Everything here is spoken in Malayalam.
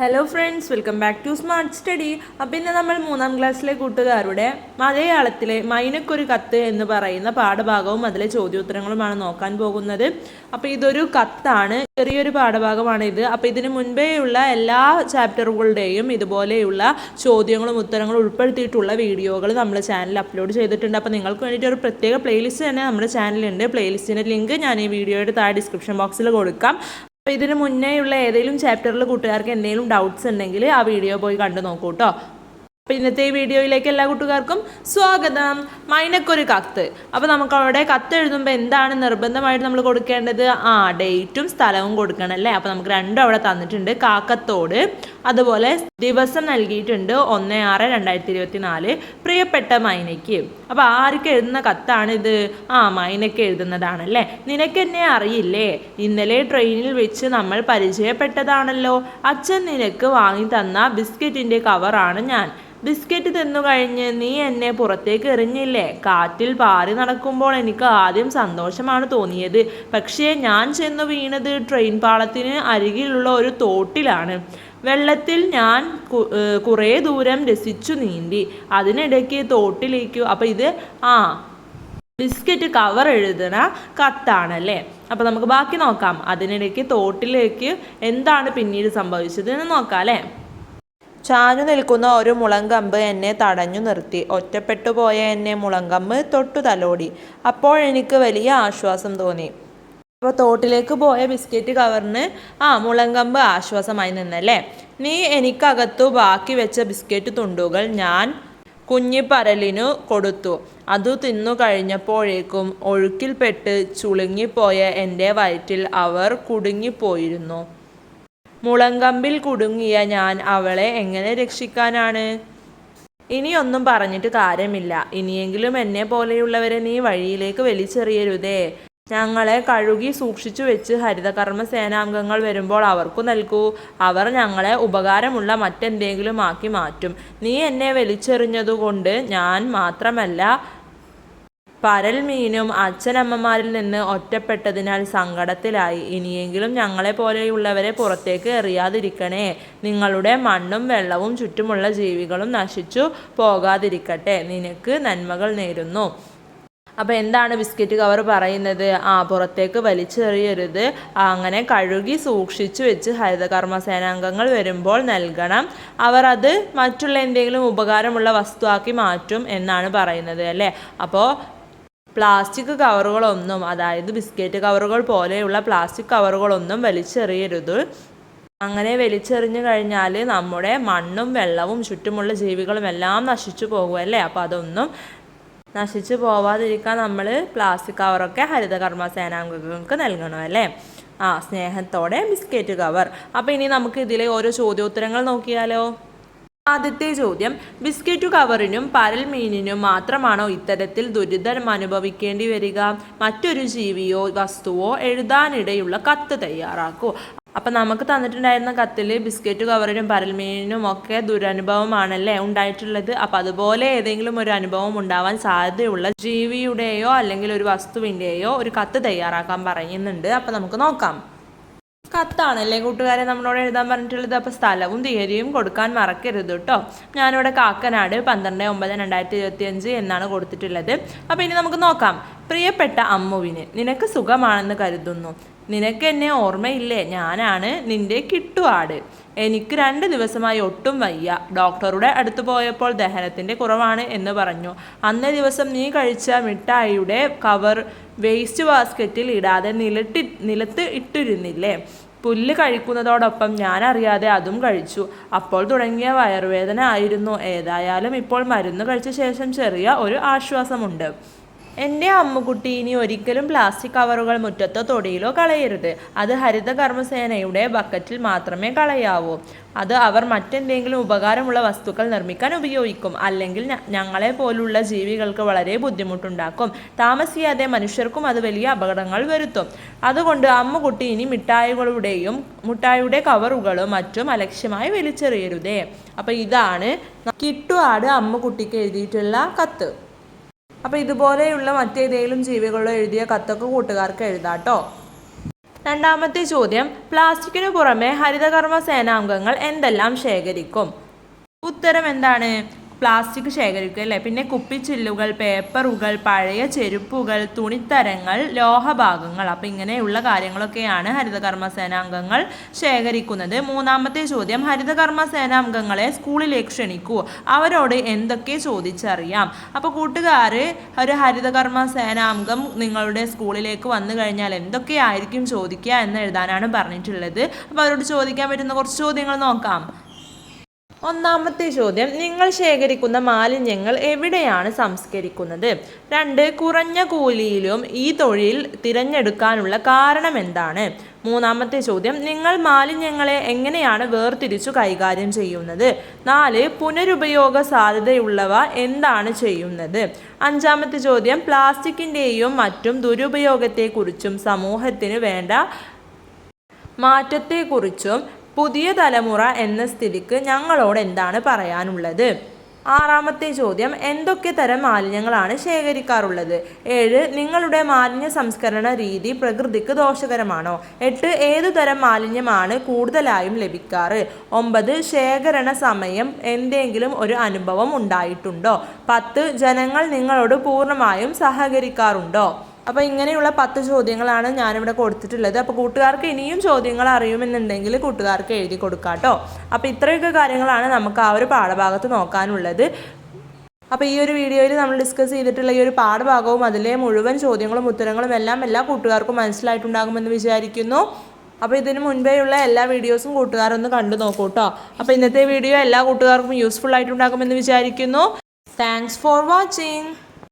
Hello friends welcome back to smart study അപ്പം ഇന്ന് നമ്മൾ മൂന്നാം ക്ലാസ്സിലെ കൂട്ടുകാരുടെ മലയാളത്തിലെ മൈനക്കൊരു കത്ത് എന്ന് പറയുന്ന പാഠഭാഗവും അതിലെ ചോദ്യോത്തരങ്ങളുമാണ് നോക്കാൻ പോകുന്നത്. അപ്പോൾ ഇതൊരു കത്താണ് ചെറിയൊരു പാഠഭാഗമാണ് ഇത്. അപ്പോൾ ഇതിന് മുൻപേയുള്ള എല്ലാ ചാപ്റ്ററുകളുടെയും ഇതുപോലെയുള്ള ചോദ്യങ്ങളും ഉത്തരങ്ങളും ഉൾപ്പെടുത്തിയിട്ടുള്ള വീഡിയോകൾ നമ്മൾ ചാനൽ അപ്ലോഡ് ചെയ്തിട്ടുണ്ട്. അപ്പോൾ നിങ്ങൾക്ക് വേണ്ടിയിട്ട് ഒരു പ്രത്യേക പ്ലേലിസ്റ്റ് തന്നെ നമ്മുടെ ചാനലുണ്ട് പ്ലേലിസ്റ്റിന്റെ ലിങ്ക് ഞാൻ ഈ വീഡിയോയുടെ താഴെ ഡിസ്ക്രിപ്ഷൻ ബോക്സിൽ കൊടുക്കാം. അപ്പോൾ ഇതിന് മുന്നേയുള്ള ഏതെങ്കിലും ചാപ്റ്ററിൽ കൂട്ടുകാർക്ക് എന്തെങ്കിലും ഡൗട്ട്സ് ഉണ്ടെങ്കിൽ ആ വീഡിയോ പോയി കണ്ടു നോക്കൂ കേട്ടോ അപ്പോൾ ഇന്നത്തെ ഈ വീഡിയോയിലേക്ക് എല്ലാ കൂട്ടുകാർക്കും സ്വാഗതം. മൈനക്കൊരു കത്ത്. അപ്പോൾ നമുക്ക് അവിടെ കത്ത് എഴുതുമ്പോൾ എന്താണ് നിർബന്ധമായിട്ട് നമ്മൾ കൊടുക്കേണ്ടത്? ആ ഡേറ്റും സ്ഥലവും കൊടുക്കണം അല്ലേ? അപ്പോൾ നമുക്ക് രണ്ടും അവിടെ തന്നിട്ടുണ്ട്. കാക്കത്തോട്. അതുപോലെ ദിവസം നൽകിയിട്ടുണ്ട് ഒന്ന് ആറ് രണ്ടായിരത്തി ഇരുപത്തി നാല് പ്രിയപ്പെട്ട മൈനയ്ക്ക്. അപ്പോൾ ആർക്ക് എഴുതുന്ന കത്താണിത്? ആ മൈനയ്ക്ക് എഴുതുന്നതാണല്ലേ നിനക്കെന്നെ അറിയില്ലേ? ഇന്നലെ ട്രെയിനിൽ വെച്ച് നമ്മൾ പരിചയപ്പെട്ടതാണല്ലോ. അച്ഛൻ നിനക്ക് വാങ്ങി തന്ന ബിസ്ക്കറ്റിന്റെ കവറാണ് ഞാൻ. ബിസ്ക്കറ്റ് തിന്നു കഴിഞ്ഞ് നീ എന്നെ പുറത്തേക്ക് എറിഞ്ഞില്ലേ? കാറ്റിൽ പാറി നടക്കുമ്പോൾ എനിക്ക് ആദ്യം സന്തോഷമാണ് തോന്നിയത്. പക്ഷേ ഞാൻ ചെന്നു വീണത് ട്രെയിൻ പാളത്തിന് അരികിലുള്ള ഒരു തോട്ടിലാണ്. വെള്ളത്തിൽ ഞാൻ കുറേ ദൂരം രസിച്ചു നീന്തി. അതിനിടയ്ക്ക് തോട്ടിലേക്ക് അപ്പോൾ ഇത് ആ ബിസ്ക്കറ്റ് കവർ എഴുതണ കത്താണല്ലേ? അപ്പോൾ നമുക്ക് ബാക്കി നോക്കാം. അതിനിടയ്ക്ക് തോട്ടിലേക്ക് എന്താണ് പിന്നീട് സംഭവിച്ചത് എന്ന് നോക്കാം അല്ലേ? ചാഞ്ഞു നിൽക്കുന്ന ഒരു മുളങ്കമ്പ് എന്നെ തടഞ്ഞു നിർത്തി. ഒറ്റപ്പെട്ടുപോയ എന്നെ മുളങ്കമ്പ് തൊട്ടു തലോടി. അപ്പോഴെനിക്ക് വലിയ ആശ്വാസം തോന്നി. അപ്പോൾ തോട്ടിലേക്ക് പോയ ബിസ്ക്കറ്റ് കവറിന് ആ മുളങ്കമ്പ് ആശ്വാസമായി നിന്നല്ലേ? നീ എനിക്കകത്തു ബാക്കി വെച്ച ബിസ്ക്കറ്റ് തുണ്ടുകൾ ഞാൻ കുഞ്ഞിപ്പരലിനു കൊടുത്തു. അതു തിന്നു കഴിഞ്ഞപ്പോഴേക്കും ഒഴുക്കിൽപ്പെട്ട് ചുളുങ്ങിപ്പോയ എന്റെ വയറ്റിൽ അവർ കുടുങ്ങിപ്പോയിരുന്നു. മുളങ്കമ്പിൽ കുടുങ്ങിയ ഞാൻ അവളെ എങ്ങനെ രക്ഷിക്കാനാണ്? ഇനിയൊന്നും പറഞ്ഞിട്ട് കാര്യമില്ല. ഇനിയെങ്കിലും എന്നെ പോലെയുള്ളവരെ നീ വഴിയിലേക്ക് വലിച്ചെറിയരുതേ. ഞങ്ങളെ കഴുകി സൂക്ഷിച്ചു വെച്ച് ഹരിതകർമ്മ സേനാംഗങ്ങൾ വരുമ്പോൾ അവർക്കു നൽകൂ. അവർ ഞങ്ങളെ ഉപകാരമുള്ള മറ്റെന്തെങ്കിലും ആക്കി മാറ്റും. നീ എന്നെ വലിച്ചെറിഞ്ഞതുകൊണ്ട് ഞാൻ മാത്രമല്ല പരൽ മീനും അച്ഛനമ്മമാരിൽ നിന്ന് ഒറ്റപ്പെട്ടതിനാൽ സങ്കടത്തിലായി. ഇനിയെങ്കിലും ഞങ്ങളെ പോലെയുള്ളവരെ പുറത്തേക്ക് എറിയാതിരിക്കണേ. നിങ്ങളുടെ മണ്ണും വെള്ളവും ചുറ്റുമുള്ള ജീവികളും നശിച്ചു പോകാതിരിക്കട്ടെ. നിനക്ക് നന്മകൾ നേരുന്നു. അപ്പോൾ എന്താണ് ബിസ്ക്കറ്റ് കവർ പറയുന്നത്? ആ പുറത്തേക്ക് വലിച്ചെറിയരുത്. അങ്ങനെ കഴുകി സൂക്ഷിച്ചു വെച്ച് ഹരിതകർമ്മ സേനാംഗങ്ങൾ വരുമ്പോൾ നൽകണം. അവർ അത് മറ്റുള്ള എന്തെങ്കിലും ഉപകാരമുള്ള വസ്തുവാക്കി മാറ്റും എന്നാണ് പറയുന്നത് അല്ലേ? അപ്പോൾ പ്ലാസ്റ്റിക് കവറുകളൊന്നും അതായത് ബിസ്ക്കറ്റ് കവറുകൾ പോലെയുള്ള പ്ലാസ്റ്റിക് കവറുകളൊന്നും വലിച്ചെറിയരുത്. അങ്ങനെ വലിച്ചെറിഞ്ഞു കഴിഞ്ഞാൽ നമ്മുടെ മണ്ണും വെള്ളവും ചുറ്റുമുള്ള ജീവികളും എല്ലാം നശിച്ചു പോകുമല്ലേ അപ്പോൾ അതൊന്നും നശിച്ചു പോവാതിരിക്കാൻ നമ്മൾ പ്ലാസ്റ്റിക് കവറൊക്കെ ഹരിതകർമ്മ സേനാംഗങ്ങൾക്ക് നൽകണം അല്ലേ? ആ സ്നേഹത്തോടെ ബിസ്ക്കറ്റ് കവർ. അപ്പോൾ ഇനി നമുക്ക് ഇതിലെ ഓരോ ചോദ്യോത്തരങ്ങൾ നോക്കിയാലോ? ആദ്യത്തെ ചോദ്യം. ബിസ്ക്കറ്റ് കവറിനും പരൽ മീനിനും മാത്രമാണോ ഇത്തരത്തിൽ ദുരിതം അനുഭവിക്കേണ്ടി വരിക? മറ്റൊരു ജീവിയോ വസ്തുവോ എഴുതാനിടയുള്ള കത്ത് തയ്യാറാക്കൂ. അപ്പം നമുക്ക് തന്നിട്ടുണ്ടായിരുന്ന കത്തിൽ ബിസ്ക്കറ്റ് കവറിനും പരൽമീനിനും ഒക്കെ ദുരനുഭവമാണല്ലേ ഉണ്ടായിട്ടുള്ളത്? അപ്പം അതുപോലെ ഏതെങ്കിലും ഒരു അനുഭവം ഉണ്ടാവാൻ സാധ്യതയുള്ള ജീവിയുടെയോ അല്ലെങ്കിൽ ഒരു വസ്തുവിന്റെയോ ഒരു കത്ത് തയ്യാറാക്കാൻ പറയുന്നുണ്ട്. അപ്പം നമുക്ക് നോക്കാം. കത്താണല്ലേ കൂട്ടുകാരെ? നമ്മളോട് എഴുതാൻ പറഞ്ഞിട്ടുള്ളത് അപ്പോൾ സ്ഥലവും തീയതിയും കൊടുക്കാൻ മറക്കരുത് കേട്ടോ ഞാനിവിടെ കാക്കനാട് പന്ത്രണ്ട് ഒമ്പത് രണ്ടായിരത്തി ഇരുപത്തി അഞ്ച് എന്നാണ് കൊടുത്തിട്ടുള്ളത്. അപ്പോൾ ഇനി നമുക്ക് നോക്കാം. പ്രിയപ്പെട്ട അമ്മുവിന് നിനക്ക് സുഖമാണെന്ന് കരുതുന്നു. നിനക്ക് എന്നെ ഓർമ്മയില്ലേ? ഞാനാണ് നിന്റെ കിട്ടുവാട്. എനിക്ക് രണ്ട് ദിവസമായി ഒട്ടും വയ്യ. ഡോക്ടറുടെ അടുത്ത് പോയപ്പോൾ ദഹനത്തിന്റെ കുറവാണ് എന്ന് പറഞ്ഞു. അന്നേ ദിവസം നീ കഴിച്ച മിഠായിയുടെ കവർ വേസ്റ്റ് ബാസ്ക്കറ്റിൽ ഇടാതെ നിലട്ടി നിലത്ത് ഇട്ടിരുന്നില്ലേ? പുല്ല് കഴിക്കുന്നതോടൊപ്പം ഞാൻ അറിയാതെ അതും കഴിച്ചു. അപ്പോൾ തുടങ്ങിയ വയറുവേദന ആയിരുന്നു. ഏതായാലും ഇപ്പോൾ മരുന്ന് കഴിച്ച ശേഷം ചെറിയ ഒരു ആശ്വാസമുണ്ട്. എന്റെ അമ്മുക്കുട്ടി ഇനി ഒരിക്കലും പ്ലാസ്റ്റിക് കവറുകൾ മുറ്റത്തോ തൊടിയിലോ കളയരുത്. അത് ഹരിത കർമ്മസേനയുടെ ബക്കറ്റിൽ മാത്രമേ കളയാവൂ. അത് അവർ മറ്റെന്തെങ്കിലും ഉപകാരമുള്ള വസ്തുക്കൾ നിർമ്മിക്കാൻ ഉപയോഗിക്കും. അല്ലെങ്കിൽ ഞങ്ങളെ പോലുള്ള ജീവികൾക്ക് വളരെ ബുദ്ധിമുട്ടുണ്ടാക്കും. താമസിയാതെ മനുഷ്യർക്കും അത് വലിയ അപകടങ്ങൾ വരുത്തും. അതുകൊണ്ട് അമ്മുകുട്ടി ഇനി മിഠായികളുടെയും മുട്ടായുടെ കവറുകളും മറ്റും അലക്ഷ്യമായി വലിച്ചെറിയരുതേ. അപ്പോൾ ഇതാണ് കിട്ടുവാട് അമ്മുകുട്ടിക്ക് എഴുതിയിട്ടുള്ള കത്ത്. അപ്പോൾ ഇതുപോലെയുള്ള മറ്റേതെങ്കിലും ജീവികളോ എഴുതിയ കത്തൊക്കെ കൂട്ടുകാർക്ക് എഴുതാട്ടോ. രണ്ടാമത്തെ ചോദ്യം പ്ലാസ്റ്റിക്കിനു പുറമെ ഹരിതകർമ്മ സേനാംഗങ്ങൾ എന്തെല്ലാം ശേഖരിക്കും? ഉത്തരം എന്താണ്? പ്ലാസ്റ്റിക് ശേഖരിക്കുക അല്ലേ? പിന്നെ കുപ്പിച്ചില്ലുകൾ പേപ്പറുകൾ പഴയ ചെരുപ്പുകൾ തുണിത്തരങ്ങൾ ലോഹഭാഗങ്ങൾ. അപ്പം ഇങ്ങനെയുള്ള കാര്യങ്ങളൊക്കെയാണ് ഹരിതകർമ്മസേന അംഗങ്ങൾ ശേഖരിക്കുന്നത്. മൂന്നാമത്തെ ചോദ്യം ഹരിതകർമ്മ സേനാംഗങ്ങളെ സ്കൂളിലേക്ക് ക്ഷണിക്കൂ. അവരോട് എന്തൊക്കെ ചോദിച്ചറിയാം? അപ്പോൾ കൂട്ടുകാർ ഒരു ഹരിതകർമ്മ സേനാംഗം നിങ്ങളുടെ സ്കൂളിലേക്ക് വന്നു കഴിഞ്ഞാൽ എന്തൊക്കെയായിരിക്കും ചോദിക്കുക എന്ന് എഴുതാനാണ് പറഞ്ഞിട്ടുള്ളത്. അപ്പോൾ അവരോട് ചോദിക്കാൻ പറ്റുന്ന കുറച്ച് ചോദ്യങ്ങൾ നോക്കാം. ഒന്നാമത്തെ ചോദ്യം നിങ്ങൾ ശേഖരിക്കുന്ന മാലിന്യങ്ങൾ എവിടെയാണ് സംസ്കരിക്കുന്നത്? രണ്ട് കുറഞ്ഞ കൂലിയിലും ഈ തൊഴിൽ തിരഞ്ഞെടുക്കാനുള്ള കാരണം എന്താണ്? മൂന്നാമത്തെ ചോദ്യം നിങ്ങൾ മാലിന്യങ്ങളെ എങ്ങനെയാണ് വേർതിരിച്ചു കൈകാര്യം ചെയ്യുന്നത്? നാല് പുനരുപയോഗ സാധ്യതയുള്ളവ എന്താണ് ചെയ്യുന്നത്? അഞ്ചാമത്തെ ചോദ്യം പ്ലാസ്റ്റിക്കിന്റെയും മറ്റും ദുരുപയോഗത്തെക്കുറിച്ചും സമൂഹത്തിന് വേണ്ട മാറ്റത്തെക്കുറിച്ചും പുതിയ തലമുറ എന്ന സ്ഥിതിക്ക് ഞങ്ങളോട് എന്താണ് പറയാനുള്ളത്? ആറാമത്തെ ചോദ്യം എന്തൊക്കെ തരം മാലിന്യങ്ങളാണ് ശേഖരിക്കാറുള്ളത്? ഏഴ് നിങ്ങളുടെ മാലിന്യ സംസ്കരണ രീതി പ്രകൃതിക്ക് ദോഷകരമാണോ? എട്ട് ഏതു തരം മാലിന്യമാണ് കൂടുതലായും ലഭിക്കാറ്? ഒമ്പത് ശേഖരണ സമയം എന്തെങ്കിലും ഒരു അനുഭവം ഉണ്ടായിട്ടുണ്ടോ? പത്ത് ജനങ്ങൾ നിങ്ങളോട് പൂർണമായും സഹകരിക്കാറുണ്ടോ? അപ്പോൾ ഇങ്ങനെയുള്ള പത്ത് ചോദ്യങ്ങളാണ് ഞാനിവിടെ കൊടുത്തിട്ടുള്ളത്. അപ്പോൾ കൂട്ടുകാർക്ക് ഇനിയും ചോദ്യങ്ങൾ അറിയുമെന്നുണ്ടെങ്കിൽ കൂട്ടുകാർക്ക് എഴുതി കൊടുക്കാം കേട്ടോ. അപ്പോൾ ഇത്രയൊക്കെ കാര്യങ്ങളാണ് നമുക്ക് ആ ഒരു പാഠഭാഗത്ത് നോക്കാനുള്ളത്. അപ്പോൾ ഈ ഒരു വീഡിയോയിൽ നമ്മൾ ഡിസ്കസ് ചെയ്തിട്ടുള്ള ഈ ഒരു പാഠഭാഗവും അതിലെ മുഴുവൻ ചോദ്യങ്ങളും ഉത്തരങ്ങളും എല്ലാം എല്ലാ കൂട്ടുകാർക്കും മനസ്സിലായിട്ടുണ്ടാകുമെന്ന് വിചാരിക്കുന്നു. അപ്പോൾ ഇതിന് മുൻപേയുള്ള എല്ലാ വീഡിയോസും കൂട്ടുകാരൊന്ന് കണ്ടു നോക്കൂ കേട്ടോ. അപ്പോൾ ഇന്നത്തെ വീഡിയോ എല്ലാ കൂട്ടുകാർക്കും യൂസ്ഫുൾ ആയിട്ടുണ്ടാകുമെന്ന് വിചാരിക്കുന്നു. Thanks for watching